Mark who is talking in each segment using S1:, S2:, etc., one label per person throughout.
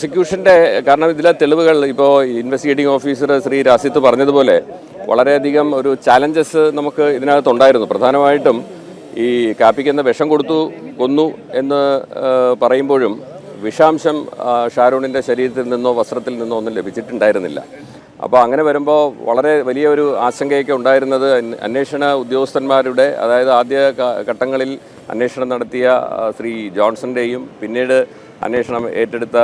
S1: പ്രോസിക്യൂഷന്റെ കാരണം ഇതിലെ തെളിവുകൾ ഇപ്പോൾ ഇൻവെസ്റ്റിഗേറ്റിംഗ് ഓഫീസർ ശ്രീ രാസിത്ത് പറഞ്ഞതുപോലെ വളരെയധികം ഒരു ചാലഞ്ചസ് നമുക്ക് ഇതിനകത്തുണ്ടായിരുന്നു. പ്രധാനമായിട്ടും ഈ കാപ്പിക്ക് എന്ന വിഷം കൊടുത്തു കൊന്നു എന്ന് പറയുമ്പോഴും വിഷാംശം ഷാരൂണിന്റെ ശരീരത്തിൽ നിന്നോ വസ്ത്രത്തിൽ നിന്നോ ഒന്നും ലഭിച്ചിട്ടുണ്ടായിരുന്നില്ല. അപ്പോൾ അങ്ങനെ വരുമ്പോൾ വളരെ വലിയ ഒരു ആശങ്കയൊക്കെ ഉണ്ടായിരുന്നത് അന്വ- അന്വേഷണ ഉദ്യോഗസ്ഥന്മാരുടെ അതായത് ആദ്യ ഘട്ടങ്ങളിൽ അന്വേഷണം നടത്തിയ ശ്രീ ജോൺസന്റെയും പിന്നീട് അന്വേഷണം ഏറ്റെടുത്ത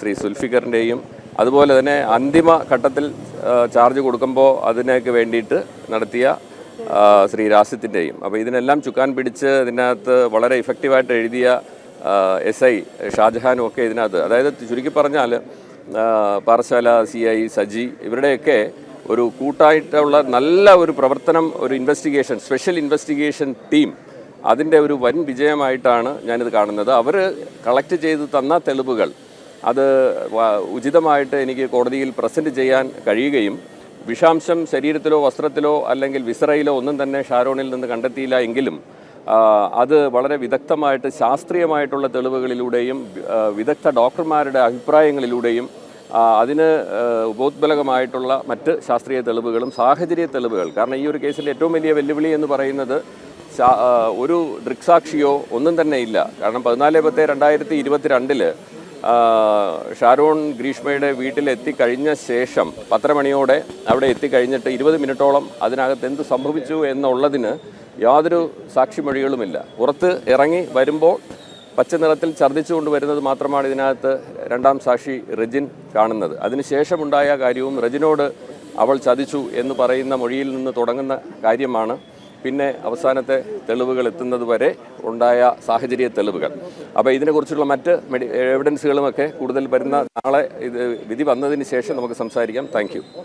S1: ശ്രീ സുൽഫിക്കറിന്റെയും അതുപോലെ തന്നെ അന്തിമ ഘട്ടത്തിൽ ചാർജ് കൊടുക്കുമ്പോൾ അതിനൊക്കെ വേണ്ടിയിട്ട് നടത്തിയ ശ്രീ രാസ്യത്തിന്റെയും അപ്പോൾ ഇതിനെല്ലാം ചുക്കാൻ പിടിച്ച് ഇതിനകത്ത് വളരെ ഇഫക്റ്റീവായിട്ട് എഴുതിയ എസ് ഐ ഷാജഹാനും ഒക്കെ ഇതിനകത്ത്. അതായത് ചുരുക്കി പറഞ്ഞാൽ പാറശാല സി ഐ സജി ഇവരുടെയൊക്കെ ഒരു കൂട്ടായിട്ടുള്ള നല്ല ഒരു പ്രവർത്തനം ഒരു ഇൻവെസ്റ്റിഗേഷൻ സ്പെഷ്യൽ ഇൻവെസ്റ്റിഗേഷൻ ടീം അതിന്റെ ഒരു വൻ വിജയമായിട്ടാണ് ഞാനിത് കാണുന്നത്. അവർ കളക്ട് ചെയ്ത് തന്ന തെളിവുകൾ അത് ഉചിതമായിട്ട് എനിക്ക് കോടതിയിൽ പ്രസന്റ് ചെയ്യാൻ കഴിയുകയും വിഷാംശം ശരീരത്തിലോ വസ്ത്രത്തിലോ അല്ലെങ്കിൽ വിസറയിലോ ഒന്നും തന്നെ ഷാരോണിൽ നിന്ന് കണ്ടെത്തിയില്ല എങ്കിലും അത് വളരെ വിദഗ്ധമായിട്ട് ശാസ്ത്രീയമായിട്ടുള്ള തെളിവുകളിലൂടെയും വിദഗ്ധ ഡോക്ടർമാരുടെ അഭിപ്രായങ്ങളിലൂടെയും അതിന് ഉപോത്ബലകമായിട്ടുള്ള മറ്റ് ശാസ്ത്രീയ തെളിവുകളും സാഹചര്യ തെളിവുകൾ. കാരണം ഈ ഒരു കേസിൽ ഏറ്റവും വലിയ വെല്ലുവിളി എന്ന് പറയുന്നത് ഒരു ദൃക്സാക്ഷിയോ ഒന്നും തന്നെ ഇല്ല. കാരണം പതിനാല് പത്ത് രണ്ടായിരത്തി ഇരുപത്തിരണ്ടിൽ ഷാരോൺ ഗ്രീഷ്മയുടെ വീട്ടിലെത്തിക്കഴിഞ്ഞ ശേഷം പത്തര മണിയോടെ അവിടെ എത്തിക്കഴിഞ്ഞിട്ട് ഇരുപത് മിനിറ്റോളം അതിനകത്ത് എന്ത് സംഭവിച്ചു എന്നുള്ളതിന് യാതൊരു സാക്ഷിമൊഴികളുമില്ല. പുറത്ത് ഇറങ്ങി വരുമ്പോൾ പച്ച നിറത്തിൽ ഛർദ്ദിച്ചുകൊണ്ട് കൊണ്ടുവരുന്നത് മാത്രമാണ് ഇതിനകത്ത് രണ്ടാം സാക്ഷി റെജിൻ കാണുന്നത്. അതിനുശേഷമുണ്ടായ കാര്യവും റെജിനോട് അവൾ ചതിച്ചു എന്ന് പറയുന്ന മൊഴിയിൽ നിന്ന് തുടങ്ങുന്ന കാര്യമാണ്. പിന്നെ അവസാനത്തെ തെളിവുകൾ എത്തുന്നത് വരെ ഉണ്ടായ സാഹചര്യ തെളിവുകൾ. അപ്പോൾ ഇതിനെക്കുറിച്ചുള്ള മറ്റ് മെഡി എവിഡൻസുകളുമൊക്കെ കൂടുതൽ വരുന്ന നാളെ ഇത് വിധി വന്നതിന് ശേഷം നമുക്ക് സംസാരിക്കാം. താങ്ക്